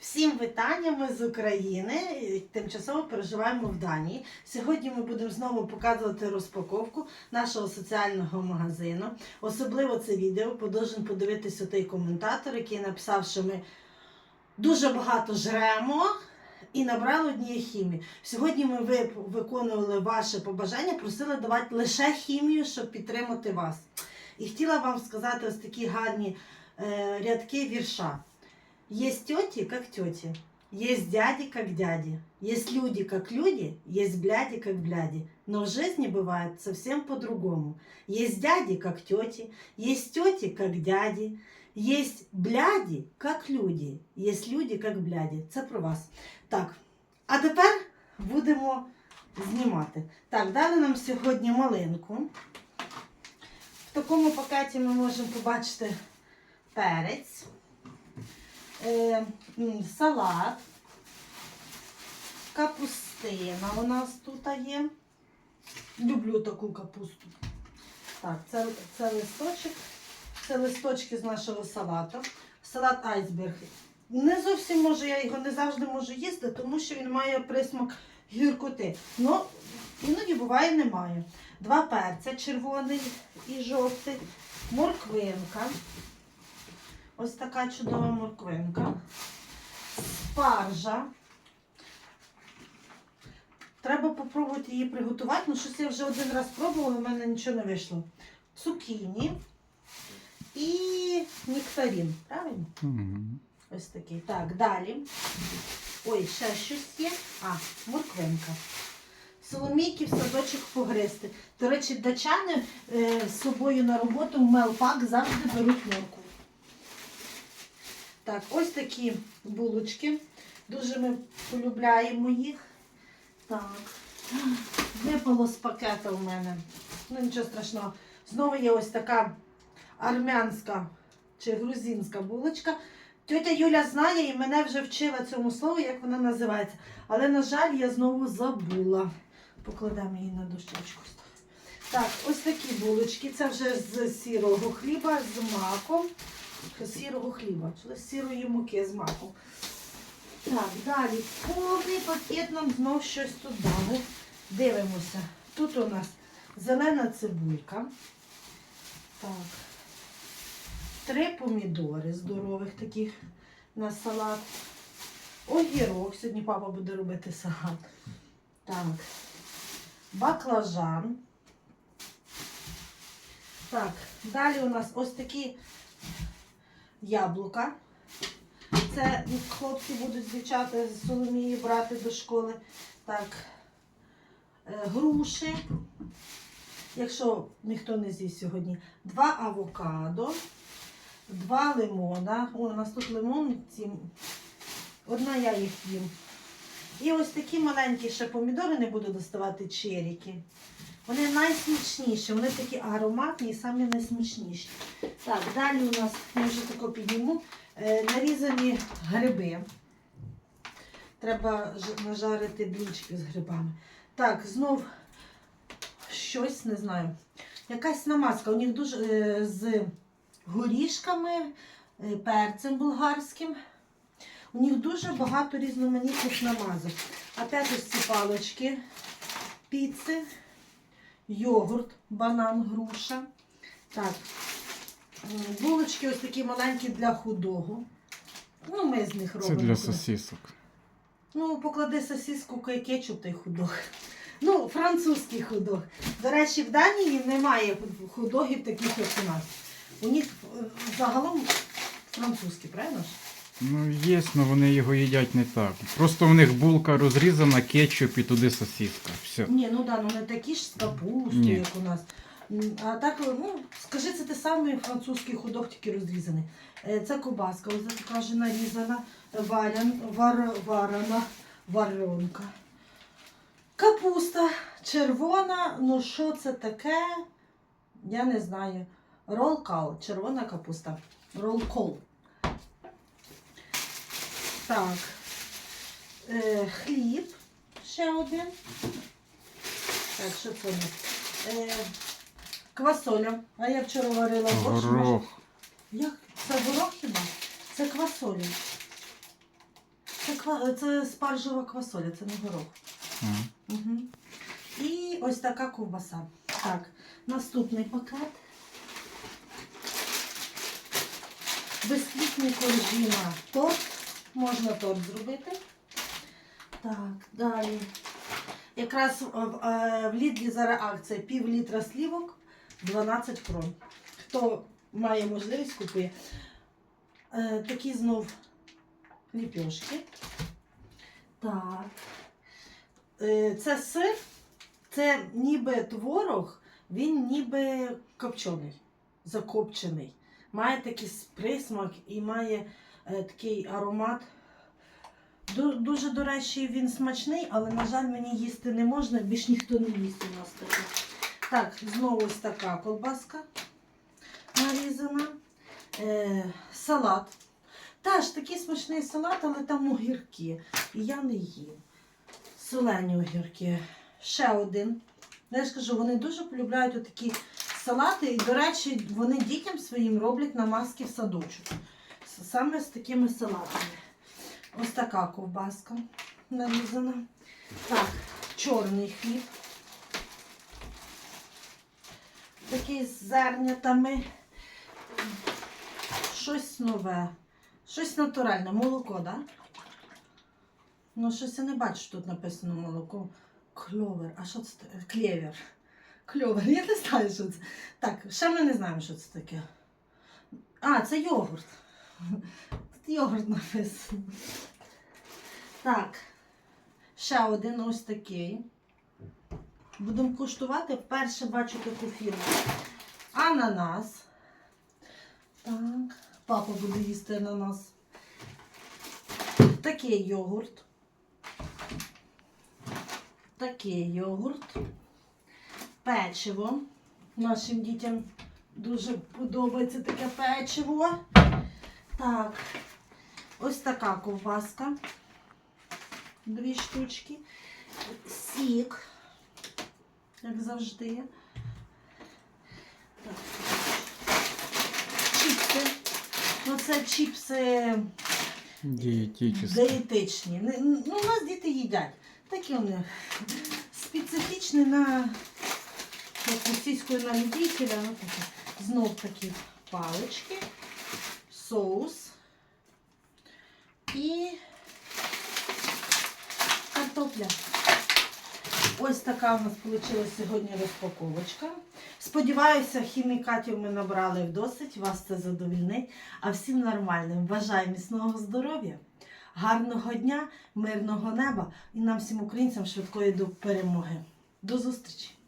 Всім вітання, ми з України. Тимчасово переживаємо в Данії. Сьогодні ми будемо знову показувати розпаковку нашого соціального магазину. Особливо це відео подовжен подивитися той коментатор, який написав, що ми дуже багато жремо і набрали однієї хімії. Сьогодні ми ви- виконували ваше побажання, просили давати лише хімію, щоб підтримати вас. І хотіла вам сказати ось такі гарні е, рядки вірша. Есть тети, как тети. Есть дяди, как дяди. Есть люди, как люди. Есть бляди, как бляди. Но в жизни бывает совсем по-другому. Есть дяди, как тети. Есть тети, как дяди. Есть бляді, як люди. Є люди, як бляді. Це про вас. Так. А тепер будемо знімати. Так, дали нам сьогодні малинку. В такому пакеті ми можемо побачити перець, е, салат, капустина у нас тут є. Люблю таку капусту. Так, це, це листочок. Це листочки з нашого салату. Салат айсберг. Не зовсім можу, я його не завжди можу їсти, тому що він має присмак гіркоти. Ну, іноді буває немає. Два перця, червоний і жовтий, морквинка. Ось така чудова морквинка. Спаржа. Треба попробувати її приготувати. Ну, щось я вже один раз пробувала, в мене нічого не вийшло. Цукіні і нектарин. Правильно? Мгм. Ось такий. Так, далі. Ой, ще щось є. А, морквинка. Соломійки в садочок погризти. До речі, дачани е, з собою на роботу в мелпак завжди беруть морку. Так, ось такі булочки. Дуже ми полюбляємо їх. Так. Випало з пакета в мене. Ну, нічого страшного. Знову є ось така армянська чи грузинська булочка. Тетя Юля знає і мене вже вчила цьому слову, як вона називається. Але, на жаль, я знову забула. Покладемо її на дощечку. Так, ось такі булочки. Це вже з сірого хліба, з маком. Сірого хліба, з сірої муки з маком. Так, далі. Повний пакет нам знов щось тут дали. Дивимося. Тут у нас зелена цибулька. Так. Три помідори здорових таких на салат. Огірок. Сьогодні папа буде робити салат. Так. Баклажан. Так, далі у нас ось такі яблука. Це хлопці будуть дівчата з Соломії брати до школи. Так. е, Груші. Якщо ніхто не з'їсть сьогодні. Два авокадо. Два лимона. О, у нас тут лимон. Ці... Одна я їх їм. І ось такі маленькі ще помідори не буду доставати черіки. Вони найсмачніші, вони такі ароматні і самі найсмачніші. Так, далі у нас, я вже тако підніму, е, нарізані гриби. Треба нажарити блінчики з грибами. Так, знов щось, не знаю. Якась намазка. У них дуже е, з горішками, е, перцем болгарським. У них дуже багато різноманітних намазок. Опять ось ці палочки, піци, йогурт, банан, груша. Так. М, Булочки ось такі маленькі для худого. Ну, ми з них Це робимо. для сосісок. Ну, поклади сосиску, кетчуп та й худог. Ну, французький худог. До речі, в Данії немає худогів таких, як у нас. У них е, загалом французькі, правильно ж? Ну, є, але вони його їдять не так. Просто в них булка розрізана, кетчуп і туди сосіска. Все. Ні, ну да, ну не такі ж з капустою, Ні. як у нас. А так, ну, скажи, це те самий французький худог, тільки розрізаний. Е, Це кобаска, ось така вже нарізана, варян, вар, варена, варенка. Капуста червона, ну що це таке? Я не знаю. Ролкал, червона капуста. Ролкол. Так. Е, хліб ще один. Так, що це? Е, квасоля. А я вчора варила борщ. Горох. Як? Це горох хіба? Це квасоля. Це, ква- це спаржева квасоля, це не горох. А. Угу. І ось така ковбаса. Так, наступний пакет. Безквітний коржина торт. Можна торт зробити. Так, далі. Якраз в, в, е, в Лідлі зараз акція пів літра слівок 12 крон. Хто має можливість, купує. Е, такі знов ліпьошки. Так. Е, Це сир, це ніби творог, він ніби копчений, закопчений. Має такий присмак і має е, такий аромат. Дуже, до речі, він смачний, але, на жаль, мені їсти не можна, більш ніхто не їсть у нас таке. Так, знову ось така колбаска нарізана. Е, салат. Теж такий смачний салат, але там огірки. І я не їм. Солені огірки. Ще один. Я ж кажу, вони дуже полюбляють отакі салати. І, до речі, вони дітям своїм роблять намазки в садочок. Саме з такими салатами. Ось така ковбаска нарізана. Так, чорний хліб. Такий з зернятами. Щось нове. Щось натуральне. Молоко, так? Да? Ну, щось я не бачу, тут написано молоко. Кльовер. А що це таке? Клєвер. Кльовер. Я не знаю, що це. Так, ще ми не знаємо, що це таке. А, це йогурт. Тут йогурт написано. Так. Ще один ось такий. Будемо куштувати. Вперше бачу таку фірму. Ананас. Так. Папа буде їсти ананас. Такий йогурт. Такий йогурт. Печиво. Нашим дітям дуже подобається таке печиво. Так. Ось така ковбаска. Дві штучки. Сік. Як завжди. Чіпси. Ну, це чіпси Дієтичні. Диетичні. Не- Ну, у нас діти їдять. Такі вони специфічні на як російською на любителя. Ну. Знов такі палички, соус і картопля. Ось така у нас вийшла сьогодні розпаковочка. Сподіваюся, хімікатів ми набрали досить, вас це задовільнить. А всім нормальним. Бажаю міцного здоров'я, гарного дня, мирного неба і нам всім українцям швидкої перемоги. До зустрічі!